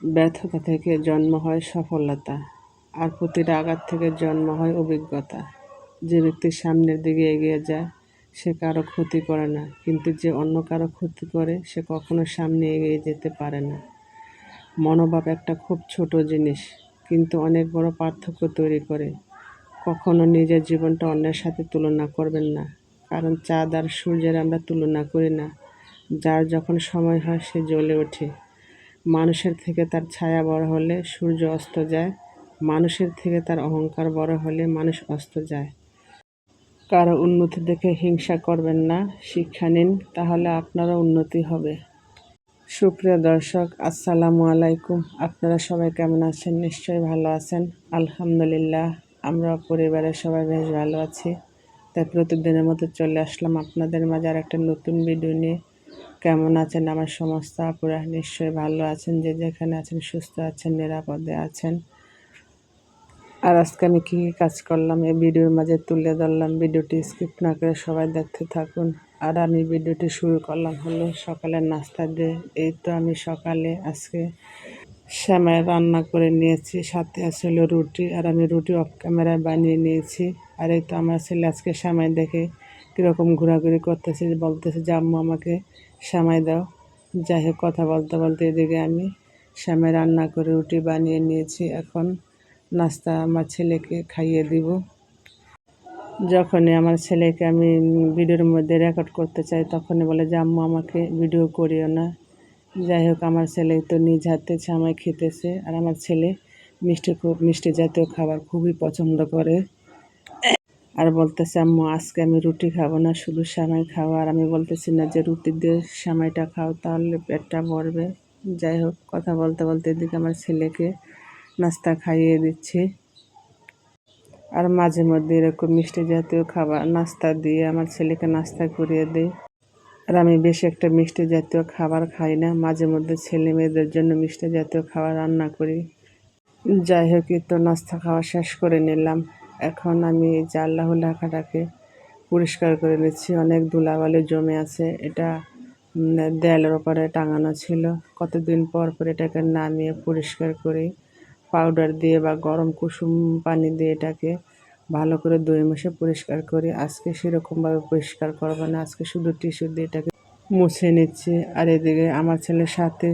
ব্যর্থতা থেকে জন্ম হয় সফলতা, আর প্রতিটা আঘাত থেকে জন্ম হয় অভিজ্ঞতা। যে ব্যক্তি সামনের দিকে এগিয়ে যায়, সে কারও ক্ষতি করে না, কিন্তু যে অন্য কারও ক্ষতি করে, সে কখনো সামনে এগিয়ে যেতে পারে না। মনোভাব একটা খুব ছোট জিনিস, কিন্তু অনেক বড় পার্থক্য তৈরি করে। কখনো নিজের জীবনটা অন্যের সাথে তুলনা করবেন না, কারণ চাঁদ আর সূর্যের আমরা তুলনা করি না। যার যখন সময় হয়, সে জ্বলে ওঠে। মানুষের থেকে তার ছায়া বড় হলে সূর্য অস্ত যায়, মানুষের থেকে তার অহংকার বড় হলে মানুষ অস্ত যায়। কারও উন্নতি দেখে হিংসা করবেন না, শিক্ষা নিন, তাহলে আপনারও উন্নতি হবে। সুপ্রিয় দর্শক, আসসালামু আলাইকুম। আপনারা সবাই কেমন আছেন? নিশ্চয়ই ভালো আছেন। আলহামদুলিল্লাহ, আমরা পরিবারের সবাই বেশ ভালো আছি। তাই প্রতিদিনের মতো চলে আসলাম আপনাদের মাঝে আর একটা নতুন ভিডিও নিয়ে। কেমন আছেন আমার সমস্ত আপুরা? নিশ্চয়ই ভালো আছেন, যে যেখানে আছেন, সুস্থ আছেন, নিরাপদে আছেন। আর আজকে আমি কী কী কাজ করলাম, এই ভিডিওর মাঝে তুলে ধরলাম। ভিডিওটি স্কিপ না করে সবাই দেখতে থাকুন। আর আমি ভিডিওটি শুরু করলাম হলো সকালের নাস্তা দিয়ে। এই তো আমি সকালে আজকে শ্যামাই রান্না করে নিয়েছি, সাথে আসলে রুটি। আর আমি রুটি অফ ক্যামেরায় বানিয়ে নিয়েছি। আর এই তো আমার ছেলে আজকে শ্যামাই দেখে কীরকম ঘোরাঘুরি করতেছে, বলতেছে যে আম্মু আমাকে শ্যামাই দাও। যাই হোক, কথা বলতে বলতে এদিকে আমি শ্যামাই রান্না করে রুটি বানিয়ে নিয়েছি। এখন নাস্তা আমার ছেলেকে খাইয়ে দিব। যখনই আমার ছেলেকে আমি ভিডিওর মধ্যে রেকর্ড করতে চাই, তখনই বলে যে, আম্মু, আমাকে ভিডিও করিও না। যাই হোক, আমার ছেলে তো নিজ হাতে ছামাই খেতেছে। আর আমার ছেলে মিষ্টি খুব, মিষ্টি জাতীয় খাবার খুবই পছন্দ করে। আর বলতেছে, আম্মু, আজকে আমি রুটি খাব না, শুধু সামাই খাব। আর আমি বলতেছি, না, যে রুটি দিয়ে সামাইটা খাও, তাহলে পেটটা ভরবে। যাই হোক, কথা বলতে বলতে এদিকে আমার ছেলেকে নাস্তা খাইয়ে দিচ্ছি। আর মাঝে মধ্যে এরকম মিষ্টি জাতীয় খাবার, নাস্তা দিয়ে আমার ছেলেকে নাস্তা করিয়ে দিই। আর আমি বেশি একটা মিষ্টি জাতীয় খাবার খাই না, মাঝে মধ্যে ছেলে মেয়েদের জন্য মিষ্টি জাতীয় খাবার রান্না করি। যাই হোক তো নাস্তা খাওয়া শেষ করে নিলাম। এখন আমি যে আল্লাহ লেখাটাকে পরিষ্কার করে নিচ্ছি, অনেক ধুলাবালি জমে আছে। এটা দেয়ালের ওপরে টাঙানো ছিল। কতদিন পর পর এটাকে নামিয়ে পরিষ্কার করি। পাউডার দিয়ে বা গরম কুসুম পানি দিয়ে এটাকে ভালো করে দই মুছে পরিষ্কার করি। আজকে সেরকমভাবে পরিষ্কার করব না। আজকে শুধু টিস্যু দিয়ে এটাকে মুছে নিচ্ছি। আর এদিকে আমার ছেলের সাথে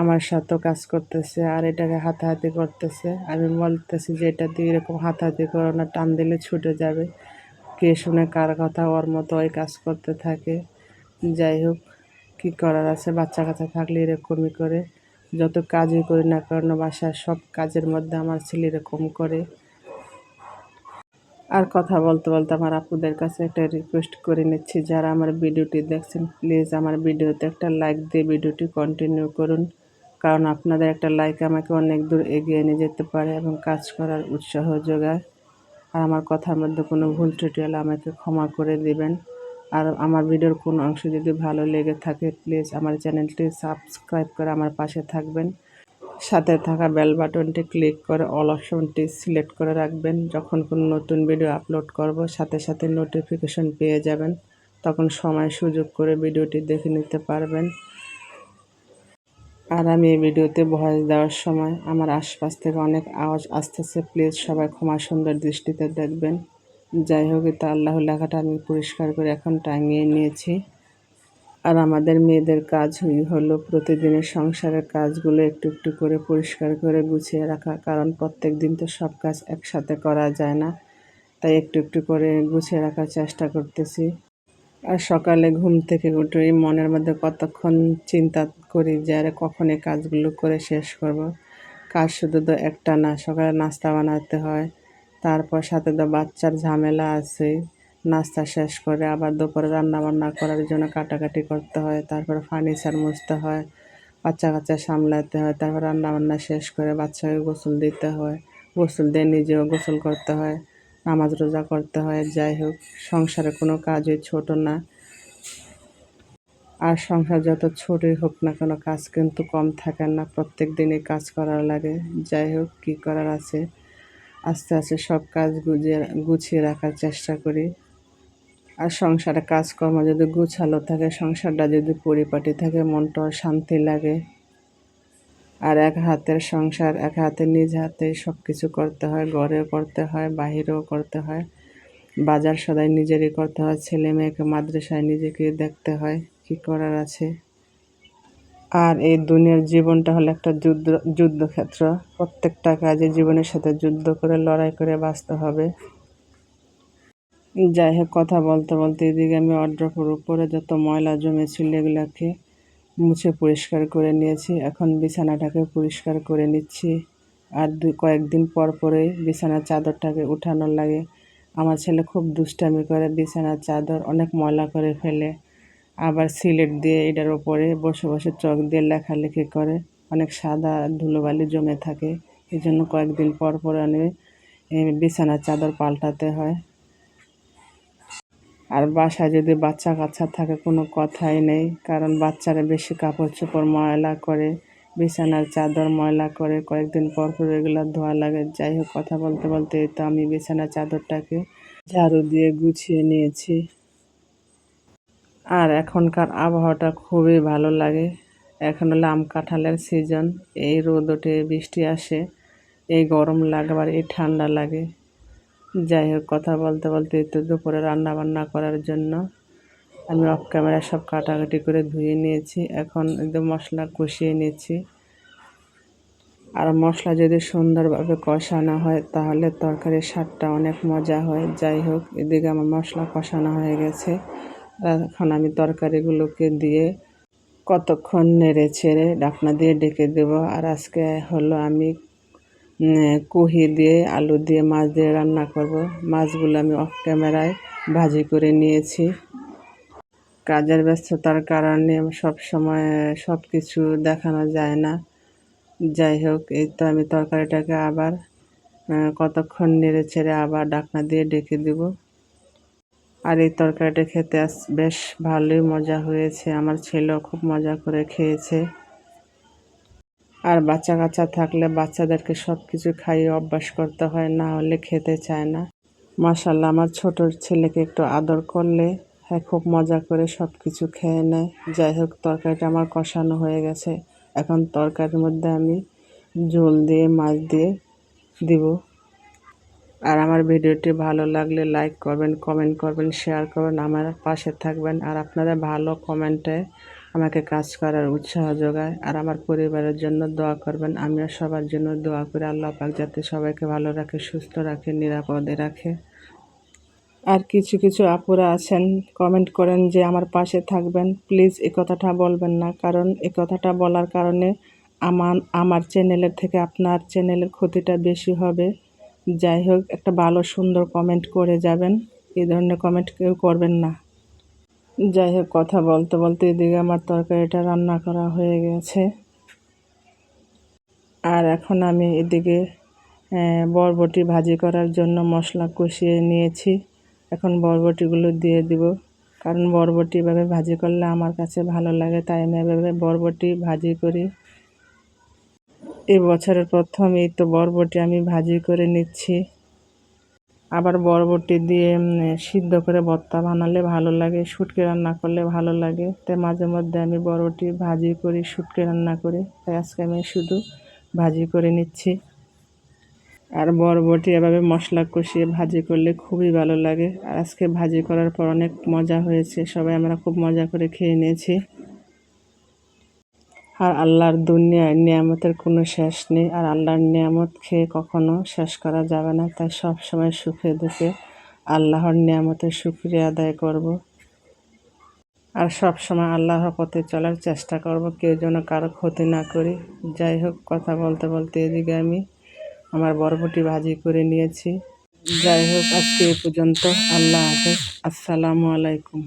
আমার সাথেও কাজ করতেছে, আর এটাকে হাতাহাতি করতেছে। আমি বলতেছি যে, এটা দিয়ে এরকম হাতাহাতি করো না, টান দিলে ছুটে যাবে। কে শুনে কার কথা ওর মতো ওই কাজ করতে থাকে। যাই হোক, কী করার আছে? বাচ্চা কাচ্চা থাকলে এরকমই করে। যত কাজই করি না কারণ বাসার সব কাজের মধ্যে আমার ছেলে এরকম করে। আর কথা বলতে বলতে আমার আপুদের কাছে একটা রিকোয়েস্ট করে নিচ্ছি। যারা আমার ভিডিওটি দেখছেন প্লিজ আমার ভিডিওতে একটা লাইক দিয়ে ভিডিওটি কন্টিনিউ করুন। কারণ আপনাদের একটা লাইক আমাকে অনেক দূর এগিয়ে নিয়ে যেতে পারে এবং কাজ করার উৎসাহ যোগায়। আর আমার কথার মধ্যে কোনো ভুল ত্রুটি হলে আমাকে ক্ষমা করে দিবেন। আর আমার ভিডিওর কোনো অংশ যদি ভালো লেগে থাকে প্লিজ আমার চ্যানেলটি সাবস্ক্রাইব করে আমার পাশে থাকবেন। সাথে থাকা বেল বাটনটি ক্লিক করে অল অপশনটি সিলেক্ট করে রাখবেন। যখন কোনো নতুন ভিডিও আপলোড করব, সাথে সাথে নোটিফিকেশন পেয়ে যাবেন। তখন সময় সুযোগ করে ভিডিওটি দেখে নিতে পারবেন। আর আমি এই ভিডিওতে ভয়েস দেওয়ার সময় আমার আশপাশ থেকে অনেক আওয়াজ আসতেছে। প্লিজ সবাই ক্ষমা সুন্দর দৃষ্টিতে দেখবেন। যাই হোক, এটা আল্লাহ লেখাটা আমি পরিষ্কার করে এখন টাঙিয়ে নিয়েছি। আর আমাদের মেয়েদের কাজ হলো প্রতিদিনের সংসারের কাজগুলো একটু একটু করে পরিষ্কার করে গুছিয়ে রাখা, কারণ প্রত্যেক দিন তো সব কাজ একসাথে করা যায় না। তাই একটু একটু করে গুছিয়ে রাখার চেষ্টা করতেছি। আর সকালে ঘুম থেকে উঠে মনের মধ্যে কতক্ষণ চিন্তা করি যে, আরে, কখন এই কাজগুলো করে শেষ করব। কাজ শুধু তো একটা না, সকালে নাস্তা বানাতে হয়, তারপর সাথে তো বাচ্চার ঝামেলা আছে, নাস্তা শেষ করে আবার দুপুরে রান্না বান্না করার জন্য কাটাকাটি করতে হয়, তারপরে ফার্নিচার মুছতে হয়, বাচ্চা কাচ্চা সামলাতে হয়, তারপর রান্না বান্না শেষ করে বাচ্চাকে গোসল দিতে হয়, গোসল দিয়ে নিজেও গোসল করতে হয় নামাজ রোজা করতে হয়, যাই হোক, সংসারে কোনো কাজই ছোট না। আর সংসার যত ছোটই হোক না কোনো, কাজ কিন্তু কম থাকে না, প্রত্যেক দিনই কাজ করার লাগে। যাই হোক, কী করার আছে? আস্তে আস্তে সব কাজ গুছিয়ে গুছিয়ে রাখার চেষ্টা করি। আর সংসারে কাজকর্ম যদি গুছালো থাকে, সংসারটা যদি পরিপাটি থাকে, মনটাও শান্তি লাগে। আর এক হাতের সংসার, এক হাতে নিজ হাতে সব কিছু করতে হয়, ঘরেও করতে হয়, বাহিরেও করতে হয়। বাজার সদাই নিজেরই করতে হয়, ছেলে মেয়েকে মাদ্রাসায় নিজেকে দেখতে হয়, কি করার আছে? আর এই দুনিয়ার জীবনটা হলো একটা যুদ্ধ, যুদ্ধক্ষেত্র। প্রত্যেকটা কাজে জীবনের সাথে যুদ্ধ করে, লড়াই করে বাঁচতে হবে। যাই হোক, কথা বলতে বলতে এদিকে আমি অড্রফের উপরে যত ময়লা জমেছিল এগুলোকে মুছে পরিষ্কার করে নিয়েছি। এখন বিছানাটাকে পরিষ্কার করে নিচ্ছি। আর দুই কয়েকদিন পর পরে বিছানার চাদরটাকে উঠানোর লাগে। আমার ছেলে খুব দুষ্টামি করে, বিছানার চাদর অনেক ময়লা করে ফেলে। আবার সিলেট দিয়ে এটার ওপরে বসে বসে চক দিয়ে লেখালেখি করে। অনেক সাদা ধুলোবালি জমে থাকে। এই জন্য কয়েকদিন পর পর আমি বিছানার চাদর পাল্টাতে হয়। আর বাসায় যদি বাচ্চা কাচ্চা থাকে, কোনো কথাই নেই। কারণ বাচ্চারা বেশি কাপড় চোপড় ময়লা করে, বিছানার চাদর ময়লা করে, কয়েকদিন পর পর এগুলো ধোয়া লাগে। যাই হোক, কথা বলতে বলতে তো আমি বিছানার চাদরটাকে ঝাড়ু দিয়ে গুছিয়ে নিয়েছি। আর এখনকার আবহাওয়াটা খুবই ভালো লাগে। এখন হলো আম কাঁঠালের সিজন এই রোদ ওঠে, বৃষ্টি আসে, এই গরম লাগে আবার এই ঠান্ডা লাগে। যাই হোক, কথা বলতে বলতে তো দুপুরে রান্না বান্না করার জন্য আমি অফ ক্যামেরা সব কাটাকাটি করে ধুয়ে নিয়েছি। এখন একদম মশলা কষিয়ে নিয়েছি। আর মশলা যদি সুন্দরভাবে কষানো হয়, তাহলে তরকারির স্বাদটা অনেক মজা হয়। যাই হোক, এদিকে আমার মশলা কষানো হয়ে গেছে। এখন আমি তরকারিগুলোকে দিয়ে কতক্ষণ নেড়ে ছেড়ে ডাকনা দিয়ে ডেকে দেব। আর আজকে হলো আমি কুহি দিয়ে, আলু দিয়ে মাছ দিয়ে রান্না করব। মাছগুলো আমি অফ ক্যামেরায় ভাজি করে নিয়েছি। কাজের ব্যস্ততার কারণে সব সময় সব কিছু দেখানো যায় না। যাই হোক, এই তো আমি তরকারিটাকে আবার কতক্ষণ নেড়ে ছেড়ে আবার ডাকনা দিয়ে ডেকে দেব। আর এই তরকারিটা খেতে বেশ ভালোই মজা হয়েছে। আমার ছেলেও খুব মজা করে খেয়েছে। আর বাচ্চা কাচ্চা থাকলে বাচ্চাদেরকে সব কিছু খাইয়ে অভ্যাস করতে হয়, না হলে খেতে চায় না। মাসাল্লাহ আমার ছোট ছেলেকে একটু আদর করলে হ্যাঁ খুব মজা করে সব কিছু খেয়ে নেয়। যাই হোক, তরকারিটা আমার কষানো হয়ে গেছে। এখন তরকারির মধ্যে আমি ঝোল দিয়ে, মাছ দিয়ে দিব। আর আমার ভিডিওটি ভালো লাগলে লাইক করবেন, কমেন্ট করবেন, শেয়ার করবেন, আমার পাশে থাকবেন। আর আপনারা ভালো কমেন্টে আমাকে কাজ করার উৎসাহ যোগায়। আর আমার পরিবারের জন্য দোয়া করবেন। আমিও সবার জন্য দোয়া করি। আল্লাহ পাক যাতে সবাইকে ভালো রাখে, সুস্থ রাখে, নিরাপদে রাখে। আর কিছু কিছু আপুরা আছেন কমেন্ট করেন যে আমার পাশে থাকবেন। প্লিজ এ কথাটা বলবেন না। কারণ এ কথাটা বলার কারণে আমার আমার চ্যানেলের থেকে আপনার চ্যানেলের ক্ষতিটা বেশি হবে। যাই হোক, একটা ভালো, সুন্দর কমেন্ট করে যাবেন। এই ধরনের কমেন্ট কেউ করবেন না। যাই হোক, কথা বলতে বলতে এদিকে আমার তরকারিটা রান্না করা হয়ে গেছে। আর এখন আমি এদিকে বরবটি ভাজি করার জন্য মশলা কষিয়ে নিয়েছি। এখন বরবটিগুলো দিয়ে দিব। কারণ বরবটি এভাবে ভাজি করলে আমার কাছে ভালো লাগে, তাই আমি এভাবে বরবটি ভাজি করি। এ বছরের প্রথম এই তো বরবটি আমি ভাজি করে নিচ্ছি। আবার বরবটি দিয়ে সিদ্ধ করে ভর্তা বানালে ভালো লাগে, শুটকি রান্না করলে ভালো লাগে। তাই মাঝে মধ্যে আমি বরবটি ভাজি করি, শুটকি রান্না করি। তাই আজকে আমি শুধু ভাজি করে নিচ্ছি। আর বরবটি এভাবে মশলা কষিয়ে ভাজি করলে খুবই ভালো লাগে। আর আজকে ভাজি করার পর অনেক মজা হয়েছে। সবাই আমরা খুব মজা করে খেয়ে নিয়েছি। আর আল্লাহর দুনিয়ায় নিয়ামতের কোনো শেষ নেই। আর আল্লাহর নিয়ামত খেয়ে কখনো শেষ করা যাবে না। তাই সব সময় সুখে দুঃখে আল্লাহর নিয়ামতের সুক্রিয়া আদায় করব। আর সব সময় আল্লাহর পথে চলার চেষ্টা করব। কেউ যেন কারও ক্ষতি না করি। যাই হোক, কথা বলতে বলতে এদিকে আমি আমার বরবটি ভাজি করে নিয়েছি। যাই হোক, আজকে এ পর্যন্ত। আল্লাহ হাফেজ। আসসালামু আলাইকুম।